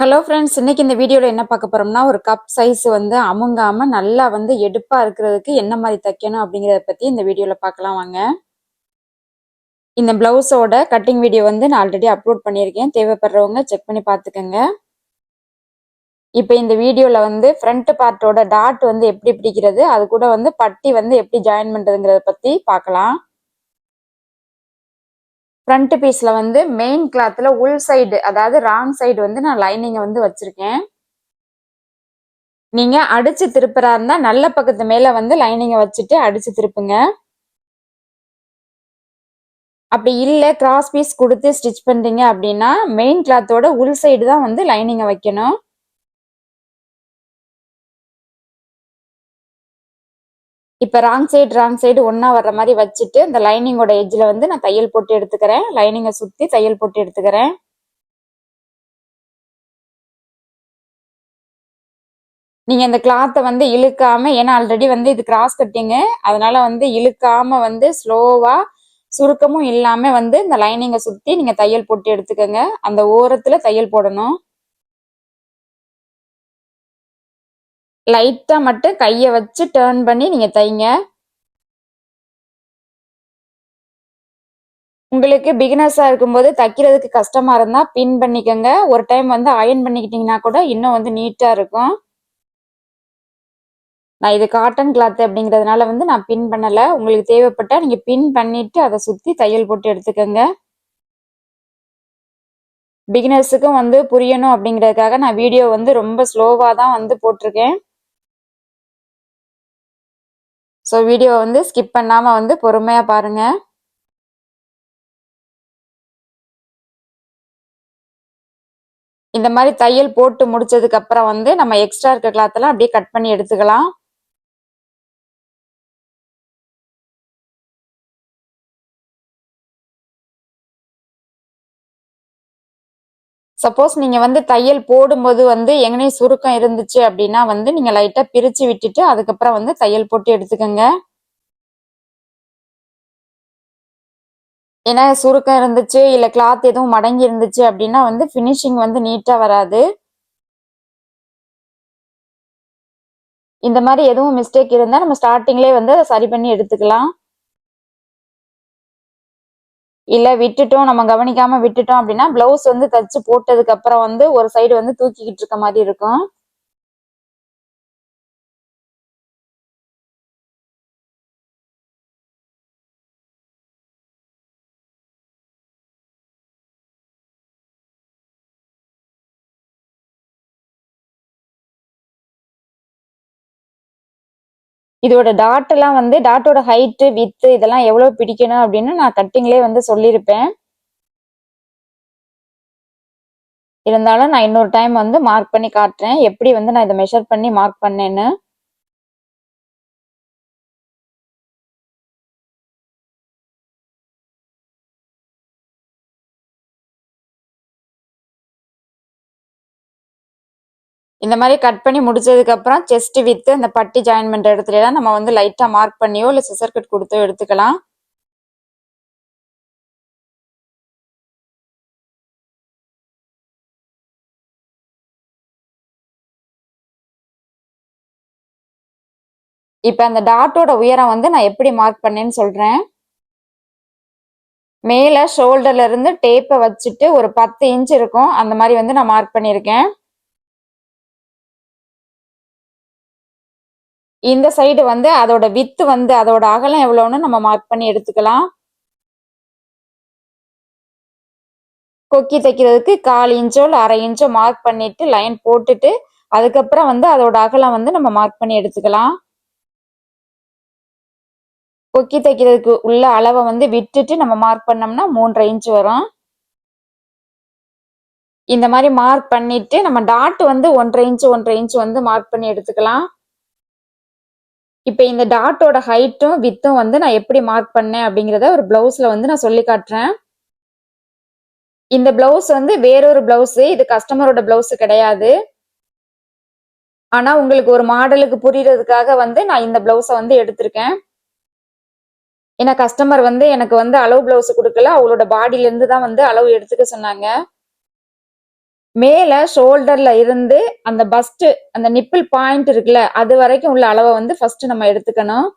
Hello friends இன்னைக்கு இந்த வீடியோவில் என்ன பார்க்க போறோம்னா ஒரு கப் சைஸ் வந்து அமுங்காமல் நல்லா வந்து எடுப்பாக இருக்கிறதுக்கு என்ன மாதிரி தைக்கணும் அப்படிங்கிறத பற்றி இந்த வீடியோவில் பார்க்கலாம் வாங்க. இந்த பிளவுஸோட கட்டிங் வீடியோ வந்து நான் ஆல்ரெடி அப்லோட் பண்ணியிருக்கேன். தேவைப்படுறவங்க செக் பண்ணி பார்த்துக்கோங்க. இப்போ இந்த வீடியோவில் வந்து ஃப்ரண்ட் பார்ட்டோட டாட் வந்து எப்படி பிடிக்கிறது அது கூட வந்து பட்டி வந்து எப்படி ஜாயின் பண்ணுறதுங்கிறத பற்றி பார்க்கலாம். ஃப்ரண்ட் பீஸில் வந்து மெயின் கிளாத்தில் உள் சைடு அதாவது ராங் சைடு வந்து நான் லைனிங்கை வந்து வச்சுருக்கேன். நீங்கள் அடித்து திருப்புறா இருந்தால் நல்ல பக்கத்து மேலே வந்து லைனிங்கை வச்சுட்டு அடித்து திருப்புங்க. அப்படி இல்லை கிராஸ் பீஸ் கொடுத்து ஸ்டிச் பண்ணுறீங்க அப்படின்னா மெயின் கிளாத்தோட உள் சைடு தான் வந்து லைனிங்கை வைக்கணும். இப்போ ராங் சைடு ராங் சைடு ஒன்றா வர்ற மாதிரி வச்சுட்டு இந்த லைனிங்கோட எஜ்ஜில் வந்து நான் தையல் போட்டு எடுத்துக்கிறேன். லைனிங்கை சுற்றி தையல் போட்டு எடுத்துக்கிறேன். நீங்கள் இந்த கிளாத்தை வந்து இழுக்காமல் ஏன்னா ஆல்ரெடி வந்து இது கிராஸ் கட்டிங்கு அதனால வந்து இழுக்காமல் வந்து ஸ்லோவாக சுருக்கமும் இல்லாமல் வந்து இந்த லைனிங்கை சுற்றி நீங்கள் தையல் போட்டு எடுத்துக்கோங்க. அந்த ஓரத்தில் தையல் போடணும். லைட்டாக மட்டும் கையை வச்சு டேர்ன் பண்ணி நீங்கள் தைங்க. உங்களுக்கு பிகினர்ஸாக இருக்கும்போது தைக்கிறதுக்கு கஷ்டமாக இருந்தால் பின் பண்ணிக்கோங்க. ஒரு டைம் வந்து அயன் பண்ணிக்கிட்டிங்கன்னா கூட இன்னும் வந்து நீட்டாக இருக்கும். நான் இது காட்டன் கிளாத் அப்படிங்கிறதுனால வந்து நான் பின் பண்ணலை. உங்களுக்கு தேவைப்பட்டால் நீங்கள் பின் பண்ணிவிட்டு அதை சுற்றி தையல் போட்டு எடுத்துக்கோங்க. பிகினர்ஸுக்கும் வந்து புரியணும் அப்படிங்கிறதுக்காக நான் வீடியோ வந்து ரொம்ப ஸ்லோவாக தான் வந்து போட்டிருக்கேன். ஸோ வீடியோ வந்து ஸ்கிப் பண்ணாமல் வந்து பொறுமையாக பாருங்கள் இந்த மாதிரி தையல் போட்டு முடிச்சதுக்கு அப்புறம் வந்து நம்ம எக்ஸ்ட்ரா இருக்க கிளாத்தெல்லாம் அப்படியே கட் பண்ணி எடுத்துக்கலாம். சப்போஸ் நீங்க வந்து தையல் போடும்போது வந்து எங்கனையும் சுருக்கம் இருந்துச்சு அப்படின்னா வந்து நீங்க லைட்டா பிரிச்சு விட்டுட்டு அதுக்கப்புறம் வந்து தையல் போட்டு எடுத்துக்கோங்க. ஏன்னா சுருக்கம் இருந்துச்சு இல்ல கிளாத் எதுவும் மடங்கி இருந்துச்சு அப்படின்னா வந்து ஃபினிஷிங் வந்து நீட்டா வராது. இந்த மாதிரி எதுவும் மிஸ்டேக் இருந்தா நம்ம ஸ்டார்டிங்லேயே வந்து சரி பண்ணி எடுத்துக்கலாம். இல்ல விட்டுட்டோம் நம்ம கவனிக்காம விட்டுட்டோம் அப்படின்னா பிளவுஸ் வந்து தச்சு போட்டதுக்கு அப்புறம் வந்து ஒரு சைடு வந்து தூக்கிக்கிட்டு இருக்க மாதிரி இருக்கும். இதோட டாட் எல்லாம் வந்து டாட்டோட ஹைட்டு வித்து இதெல்லாம் எவ்வளவு பிடிக்கணும் அப்படின்னு நான் கட்டிங்லேயே வந்து சொல்லியிருப்பேன். இருந்தாலும் நான் இன்னொரு டைம் வந்து மார்க் பண்ணி காட்டுறேன். எப்படி வந்து நான் இதை மெஷர் பண்ணி மார்க் பண்ணேன்னு. இந்த மாதிரி கட் பண்ணி முடிச்சதுக்கு அப்புறம் செஸ்ட் வித்து அந்த பட்டி ஜாயின் பண்ற இடத்துல எல்லாம் நம்ம வந்து லைட்டா மார்க் பண்ணியோ இல்ல சிசர் கட் கொடுத்தோ எடுத்துக்கலாம். இப்ப அந்த டாட்டோட உயரம் வந்து நான் எப்படி மார்க் பண்ணேன்னு சொல்றேன். மேல ஷோல்டர்ல இருந்து டேப்பை வச்சுட்டு ஒரு பத்து இன்ச் இருக்கும். அந்த மாதிரி வந்து நான் மார்க் பண்ணியிருக்கேன். இந்த சைடு வந்து அதோட வித்து வந்து அதோட அகலம் எவ்வளோன்னு நம்ம மார்க் பண்ணி எடுத்துக்கலாம். கொக்கி தைக்கிறதுக்கு கால் இன்ச்சோ இல்லை அரை இன்ச்சோ மார்க் பண்ணிட்டு லைன் போட்டுட்டு அதுக்கப்புறம் வந்து அதோட அகலம் வந்து நம்ம மார்க் பண்ணி எடுத்துக்கலாம். கொக்கி தைக்கிறதுக்கு உள்ள அளவை வந்து விட்டுட்டு நம்ம மார்க் பண்ணோம்னா மூன்றரை இன்ச் வரும். இந்த மாதிரி மார்க் பண்ணிட்டு நம்ம டாட் வந்து ஒன்றரை இன்ச் ஒன்றரை இன்ச் வந்து மார்க் பண்ணி எடுத்துக்கலாம். இப்போ இந்த டாட்டோட ஹைட்டும் வித்தும் வந்து நான் எப்படி மார்க் பண்ணேன் அப்படிங்கிறத ஒரு ப்ளவுஸில் வந்து நான் சொல்லி காட்டுறேன். இந்த பிளவுஸ் வந்து வேறொரு ப்ளவுஸு இது கஸ்டமரோட ப்ளவுஸு கிடையாது. ஆனால் உங்களுக்கு ஒரு மாடலுக்கு புரியறதுக்காக வந்து நான் இந்த பிளவுஸை வந்து எடுத்திருக்கேன். ஏன்னா கஸ்டமர் வந்து எனக்கு வந்து அளவு பிளவுஸ் கொடுக்கல அவளோட பாடியிலேருந்து தான் வந்து அளவு எடுத்துக்க சொன்னாங்க. மேல ஷோல்டர்ல இருந்து அந்த பஸ்ட் அந்த நிப்பிள் பாயிண்ட் இருக்குல்ல அது வரைக்கும் உள்ள அளவை வந்து ஃபர்ஸ்ட் நம்ம எடுத்துக்கணும்.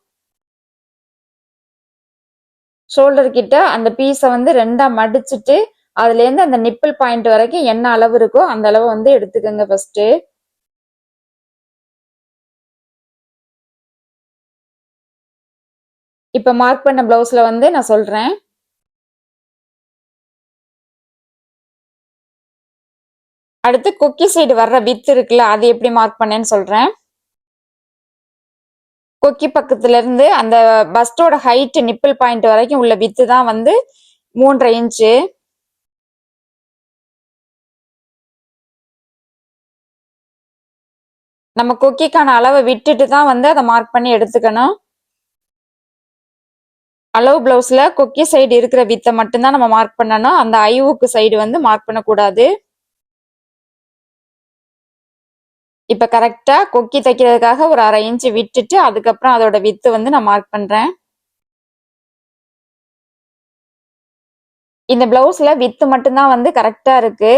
ஷோல்டர் கிட்ட அந்த பீஸை வந்து ரெண்டா மடிச்சுட்டு அதுலேருந்து அந்த நிப்பிள் பாயிண்ட் வரைக்கும் என்ன அளவு இருக்கோ அந்த அளவை வந்து எடுத்துக்கோங்க ஃபஸ்ட்டு இப்போ மார்க் பண்ண ப்ளவுஸில் வந்து நான் சொல்கிறேன் அடுத்து கொக்கி சைடு வர்ற வித் இருக்குல்ல அது எப்படி மார்க் பண்ணேன்னு சொல்றேன். கொக்கி பக்கத்துலேருந்து அந்த பஸ்டோட ஹைட்டு நிப்பிள் பாயிண்ட் வரைக்கும் உள்ள வித்து தான் வந்து மூன்றரை இன்ச்சு நம்ம கொக்கிக்கான அளவை விட்டுட்டு தான் வந்து அதை மார்க் பண்ணி எடுத்துக்கணும். அளவு பிளவுஸில் கொக்கி சைடு இருக்கிற வித்தை மட்டும்தான் நம்ம மார்க் பண்ணணும். அந்த ஐவுக்கு சைடு வந்து மார்க் பண்ணக்கூடாது. இப்ப கரெக்டா கொக்கி தைக்கிறதுக்காக ஒரு அரை இன்ச்சு விட்டுட்டு அதுக்கப்புறம் அதோட வித்து வந்து நான் மார்க் பண்றேன். இந்த பிளவுஸ்ல வித்து மட்டும்தான் வந்து கரெக்டா இருக்கு.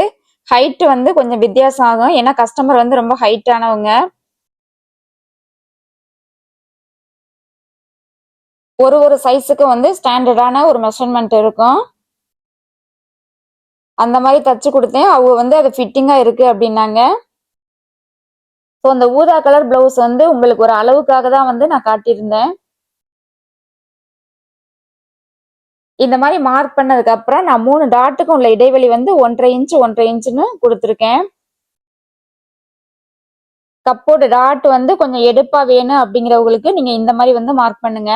ஹைட் வந்து கொஞ்சம் வித்தியாசம் ஆகும். ஏன்னா கஸ்டமர் வந்து ரொம்ப ஹைட்டானவங்க ஒரு ஒரு சைஸுக்கு வந்து ஸ்டாண்டர்டான ஒரு மெஷர்மெண்ட் இருக்கும். அந்த மாதிரி தச்சு கொடுத்தேன். அவங்க வந்து அது ஃபிட்டிங்காக இருக்குது அப்படின்னாங்க. ஸோ அந்த ஊதா கலர் பிளவுஸ் வந்து உங்களுக்கு ஒரு அளவுக்காக தான் வந்து நான் காட்டியிருந்தேன். இந்த மாதிரி மார்க் பண்ணதுக்கு அப்புறம் நான் மூணு டாட்டுக்கும் உள்ள இடைவெளி வந்து ஒன்றரை இன்ச் ஒன்றரை இன்ச்சுன்னு கொடுத்துருக்கேன். கப்போட டாட் வந்து கொஞ்சம் எடுப்பா வேணும் அப்படிங்கிறவங்களுக்கு நீங்க இந்த மாதிரி வந்து மார்க் பண்ணுங்க.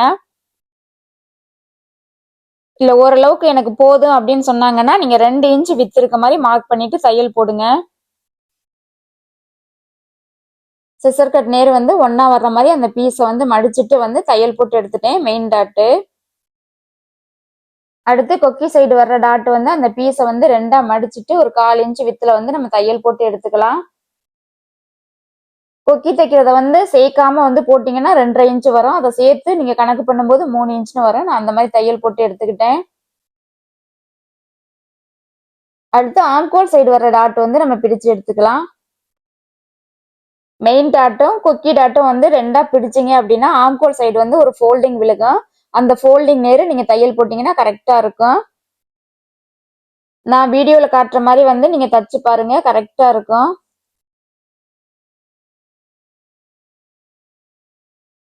இல்ல ஓரளவுக்கு எனக்கு போதும் அப்படின்னு சொன்னாங்கன்னா நீங்க ரெண்டு இன்ச்சு வித்து இருக்க மாதிரி மார்க் பண்ணிட்டு தையல் போடுங்க. சிசர் கட் நேர் வந்து ஒன்றா வர்ற மாதிரி அந்த பீஸை வந்து மடிச்சுட்டு வந்து தையல் போட்டு எடுத்துட்டேன் மெயின் டாட்டு அடுத்து கொக்கி சைடு வர்ற டாட் வந்து அந்த பீஸை வந்து ரெண்டாக மடிச்சுட்டு ஒரு கால் இன்ச்சு வித்தில் வந்து நம்ம தையல் போட்டு எடுத்துக்கலாம். கொக்கி தைக்கிறத வந்து சேர்க்காம வந்து போட்டிங்கன்னா ரெண்டரை இன்ச்சு வரும். அதை சேர்த்து நீங்கள் கணக்கு பண்ணும்போது மூணு இன்ச்னு வரும். நான் அந்த மாதிரி தையல் போட்டு எடுத்துக்கிட்டேன். அடுத்து ஆம்கோல் சைடு வர்ற டாட் வந்து நம்ம பிடிச்சு எடுத்துக்கலாம். மெயின் டாட்டும் குக்கி டாட்டும் வந்து ரெண்டா பிடிச்சிங்க அப்படின்னா ஆம்கோல் சைடு வந்து ஒரு ஃபோல்டிங் விழுகும். அந்த ஃபோல்டிங் நேரு நீங்க தையல் போட்டீங்கன்னா கரெக்டா இருக்கும். நான் வீடியோல காட்டுற மாதிரி வந்து நீங்க தச்சு பாருங்க கரெக்டா இருக்கும்.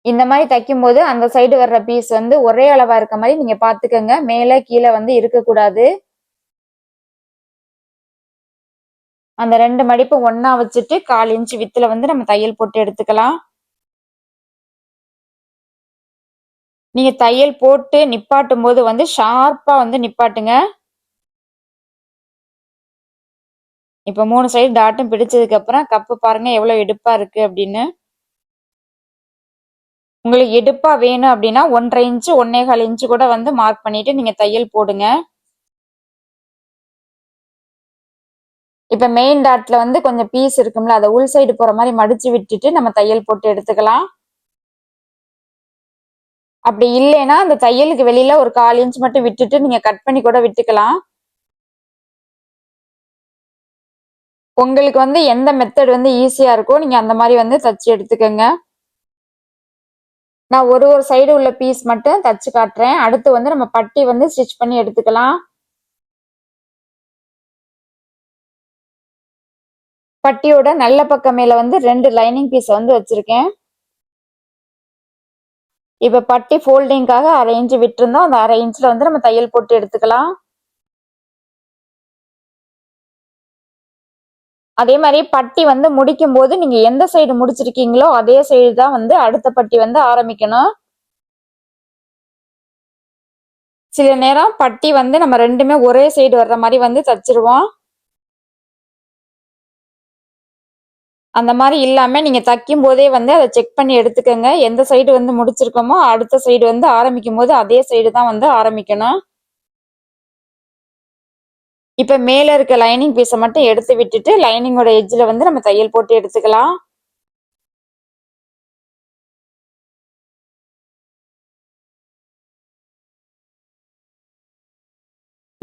இந்த மாதிரி தைக்கும் போது அந்த சைடு வர்ற பீஸ் வந்து ஒரே அளவா இருக்க மாதிரி நீங்க பாத்துக்கோங்க. மேல கீழே வந்து இருக்கக்கூடாது. அந்த ரெண்டு மடிப்பு ஒன்னா வச்சுட்டு கால் இன்ச்சு வித்துல வந்து நம்ம தையல் போட்டு எடுத்துக்கலாம். நீங்க தையல் போட்டு நிப்பாட்டும் போது வந்து ஷார்ப்பா வந்து நிப்பாட்டுங்க. இப்ப மூணு சைடு டாட்டும் பிடிச்சதுக்கு அப்புறம் கப்பு பாருங்க எவ்வளவு எடுப்பா இருக்கு அப்படின்னு. உங்களுக்கு எடுப்பா வேணும் அப்படின்னா ஒன்றரை இன்ச்சு ஒன்னே கால் இன்ச்சு கூட வந்து மார்க் பண்ணிட்டு நீங்க தையல் போடுங்க. இப்ப மெயின் டாட்ல வந்து கொஞ்சம் பீஸ் இருக்கும்ல அதை உள் சைடு போற மாதிரி மடிச்சு விட்டுட்டு நம்ம தையல் போட்டு எடுத்துக்கலாம். அப்படி இல்லைன்னா அந்த தையலுக்கு வெளியில ஒரு கால் இன்ச் மட்டும் விட்டுட்டு நீங்க கட் பண்ணி கூட விட்டுக்கலாம். உங்களுக்கு வந்து எந்த மெத்தட் வந்து ஈஸியா இருக்கோ நீங்க அந்த மாதிரி வந்து தச்சு எடுத்துக்கோங்க. நான் ஒரு ஒரு சைடு உள்ள பீஸ் மட்டும் தச்சு காட்டுறேன். அடுத்து வந்து நம்ம பட்டி வந்து ஸ்டிச் பண்ணி எடுத்துக்கலாம். பட்டியோட நல்ல பக்கம் மேல வந்து ரெண்டு லைனிங் பீஸ் வந்து வச்சிருக்கேன். இப்ப பட்டி ஃபோல்டிங்காக அரை இன்ச்சு விட்டுருந்தோம். அந்த அரை இன்ச்சில் வந்து நம்ம தையல் போட்டு எடுத்துக்கலாம். அதே மாதிரி பட்டி வந்து முடிக்கும் போது நீங்க எந்த சைடு முடிச்சிருக்கீங்களோ அதே சைடு தான் வந்து அடுத்த பட்டி வந்து ஆரம்பிக்கணும். சில நேரம் பட்டி வந்து நம்ம ரெண்டுமே ஒரே சைடு வர்ற மாதிரி வந்து தச்சிருவோம். அந்த மாதிரி இல்லாமல் நீங்கள் தைக்கும் போதே வந்து அதை செக் பண்ணி எடுத்துக்கோங்க. எந்த சைடு வந்து முடிச்சிருக்கோமோ அடுத்த சைடு வந்து ஆரம்பிக்கும் போது அதே சைடு தான் வந்து ஆரம்பிக்கணும். இப்போ மேலே இருக்க லைனிங் பீஸை மட்டும் எடுத்து விட்டுட்டு லைனிங்கோட எஜ்ஜில் வந்து நம்ம தையல் போட்டு எடுத்துக்கலாம்.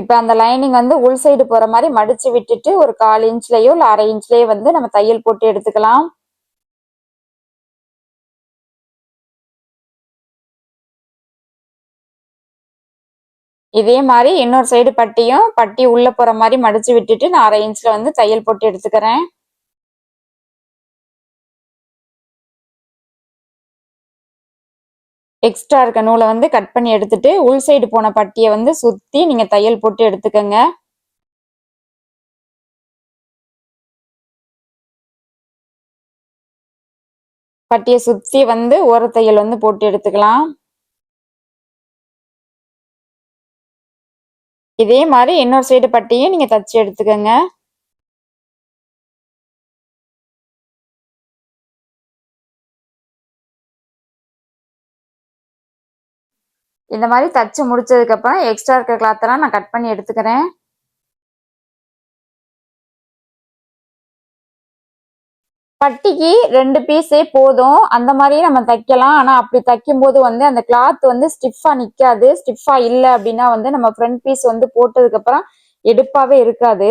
இப்போ அந்த லைனிங் வந்து உள் சைடு போகிற மாதிரி மடித்து விட்டுட்டு ஒரு கால் இன்ச்லேயோ இல்லை அரை இன்ச்லேயோ வந்து நம்ம தையல் போட்டு எடுத்துக்கலாம். இதே மாதிரி இன்னொரு சைடு பட்டியும் பட்டி உள்ளே போகிற மாதிரி மடித்து விட்டுட்டு நான் அரை இன்ச்சில் வந்து தையல் போட்டு எடுத்துக்கிறேன். எக்ஸ்ட்ரா இருக்க நூலை வந்து கட் பண்ணி எடுத்துட்டு உள் சைடு போன பட்டியை வந்து சுற்றி நீங்கள் தையல் போட்டு எடுத்துக்கோங்க. பட்டியை சுற்றி வந்து ஓர தையல் வந்து போட்டு எடுத்துக்கலாம். இதே மாதிரி இன்னொரு சைடு பட்டியும் நீங்கள் தச்சு எடுத்துக்கோங்க. இந்த மாதிரி தச்சு முடிச்சதுக்கு அப்புறம் எக்ஸ்ட்ரா இருக்கிற கிளாத்தெல்லாம் நான் கட் பண்ணி எடுத்துக்கிறேன். பட்டிக்கு ரெண்டு பீஸே போதும். அந்த மாதிரி நம்ம தைக்கலாம். ஆனால் அப்படி தைக்கும் போது வந்து அந்த கிளாத் வந்து ஸ்டிஃபாக நிற்காது ஸ்டிஃபாக இல்லை அப்படின்னா வந்து நம்ம ஃப்ரண்ட் பீஸ் வந்து போட்டதுக்கப்புறம் எடுப்பாகவே இருக்காது.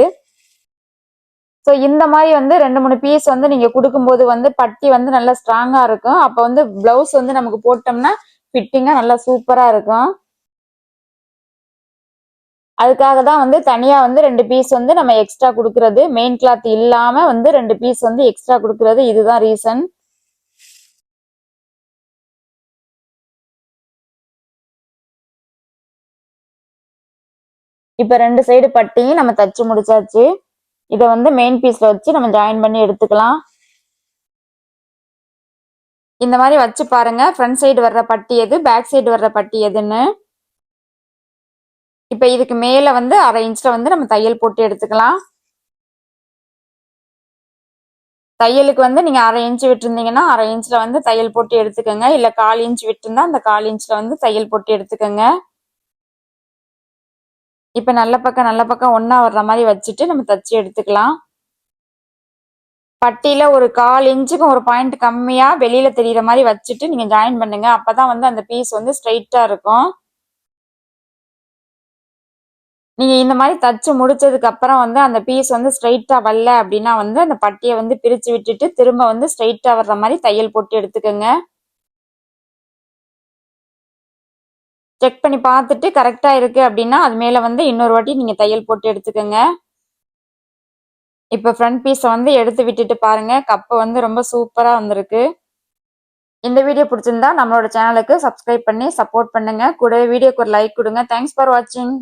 ஸோ இந்த மாதிரி வந்து ரெண்டு மூணு பீஸ் வந்து நீங்கள் கொடுக்கும்போது வந்து பட்டி வந்து நல்லா ஸ்ட்ராங்காக இருக்கும். அப்போ வந்து ப்ளவுஸ் வந்து நமக்கு போட்டோம்னா ஃபிட்டிங்காக நல்லா சூப்பராக இருக்கும். அதுக்காக தான் வந்து தனியாக வந்து ரெண்டு பீஸ் வந்து நம்ம எக்ஸ்ட்ரா கொடுக்கறது. மெயின் கிளாத் இல்லாமல் வந்து ரெண்டு பீஸ் வந்து எக்ஸ்ட்ரா கொடுக்கறது. இதுதான் ரீசன் இப்போ ரெண்டு சைடு பட்டியும் நம்ம தச்சு முடிச்சாச்சு. இதை வந்து மெயின் பீஸில் வச்சு நம்ம ஜாயின் பண்ணி எடுத்துக்கலாம். இந்த மாதிரி வச்சு பாருங்க. ஃப்ரண்ட் சைடு வர்ற பட்டி எது? பேக் சைடு வர்ற பட்டி எதுன்னு? இப்போ இதுக்கு மேலே வந்து அரை இன்ச்சில் வந்து நம்ம தையல் போட்டு எடுத்துக்கலாம். தையலுக்கு வந்து நீங்கள் அரை இன்ச் விட்டுருந்தீங்கன்னா அரை இன்ச்சில் வந்து தையல் போட்டு எடுத்துக்கோங்க. இல்லை கால் இன்ச் விட்டுருந்தா அந்த கால் இன்ச்சில் வந்து தையல் போட்டு எடுத்துக்கோங்க. இப்போ நல்ல பக்கம் நல்ல பக்கம் ஒன்றா வர்ற மாதிரி வச்சுட்டு நம்ம தச்சு எடுத்துக்கலாம். பட்டியில ஒரு கால் இன்ச்சுக்கும் ஒரு பாயிண்ட் கம்மியா வெளியில தெரியுற மாதிரி வச்சுட்டு நீங்க ஜாயின் பண்ணுங்க. அப்பதான் வந்து அந்த பீஸ் வந்து ஸ்ட்ரைட்டா இருக்கும். நீங்க இந்த மாதிரி தச்சு முடிச்சதுக்கு அப்புறம் வந்து அந்த பீஸ் வந்து ஸ்ட்ரைட்டா வரல அப்படின்னா வந்து அந்த பட்டியை வந்து பிரிச்சு விட்டுட்டு திரும்ப வந்து ஸ்ட்ரைட்டா வர்ற மாதிரி தையல் போட்டு எடுத்துக்கோங்க. செக் பண்ணி பார்த்துட்டு கரெக்டா இருக்கு அப்படின்னா அது மேல வந்து இன்னொரு வாட்டி நீங்க தையல் போட்டு எடுத்துக்கோங்க. இப்போ ஃப்ரண்ட் பீஸை வந்து எடுத்து விட்டுட்டு பாருங்க. கப்பு வந்து ரொம்ப சூப்பரா வந்திருக்கு. இந்த வீடியோ பிடிச்சிருந்தா நம்மளோட சேனலுக்கு சப்ஸ்கிரைப் பண்ணி சப்போர்ட் பண்ணுங்க. கூட வீடியோக்கு ஒரு லைக் கொடுங்க. தேங்க்ஸ் ஃபார் வாட்சிங்